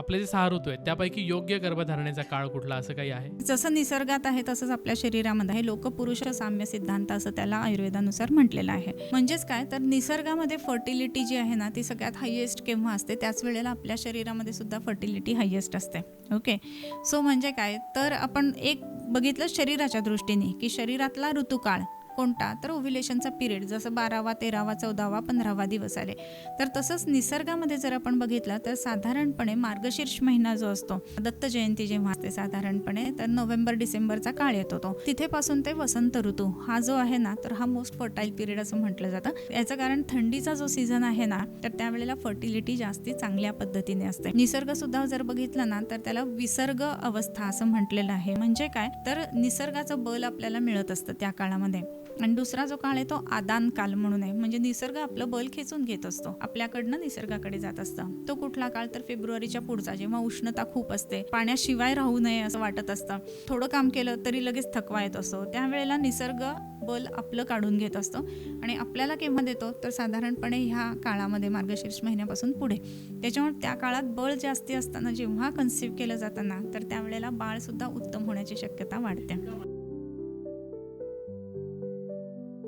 आपले जे सहा ऋतू आहेत त्यापैकी योग्य गर्भधारणेचा काळ कुठला असं काही आहे? जसं निसर्गात आहे तसंच आपल्या शरीरामध्ये आहे. लोक पुरुष साम्य सिद्धांत असं त्याला आयुर्वेदानुसार म्हटलेलं आहे. म्हणजेच काय? तर निसर्गामध्ये फर्टिलिटी जी आहे ना ती सगळ्यात हायेस्ट केव्हा असते? त्याच वेळेला आपल्या शरीरामध्ये सुद्धा फर्टिलिटी हायेस्ट असते. ओके सो म्हणजे काय? तर आपण एक बघितलं शरीराच्या दृष्टीने की शरीरातला ऋतुकाळ कोणता? तर ओव्ह्युलेशनचा पिरियड जसं बारावा तेरावा चौदावा पंधरावा दिवस आले. तर तसंच निसर्गामध्ये जर आपण बघितलं तर साधारणपणे मार्गशीर्ष महिना जो असतो दत्त जयंती जेव्हा असते साधारणपणे तर नोव्हेंबर डिसेंबरचा काळ येतो तो तिथेपासून ते वसंत ऋतू हा जो आहे ना तर हा मोस्ट फर्टाईल पिरियड असं म्हटलं जातं. याचं कारण थंडीचा जो सीझन आहे ना तर त्यावेळेला फर्टिलिटी जास्ती चांगल्या पद्धतीने असते. निसर्ग सुद्धा जर बघितलं ना तर त्याला विसर्ग अवस्था असं म्हटलेलं आहे. म्हणजे काय? तर निसर्गाचं बल आपल्याला मिळत असतं त्या काळामध्ये. आणि दुसरा जो काळ आहे तो आदान काल म्हणून आहे. म्हणजे निसर्ग आपलं बल खेचून घेत असतो. आपल्याकडनं निसर्गाकडे जात असतं. तो कुठला काळ तर फेब्रुवारीच्या पुढचा जेव्हा उष्णता खूप असते. पाण्याशिवाय राहू नये असं वाटत असतं. थोडं काम केलं तरी लगेच थकवा येत असतो. त्यावेळेला निसर्ग बल आपलं काढून घेत असतो. आणि आपल्याला केव्हा देतो? तर साधारणपणे ह्या काळामध्ये मार्गशीर्ष महिन्यापासून पुढे. त्याच्यामुळे त्या काळात बळ जास्ती असताना जेव्हा कन्सिव्ह केलं जाताना तर त्यावेळेला बाळसुद्धा उत्तम होण्याची शक्यता वाढते.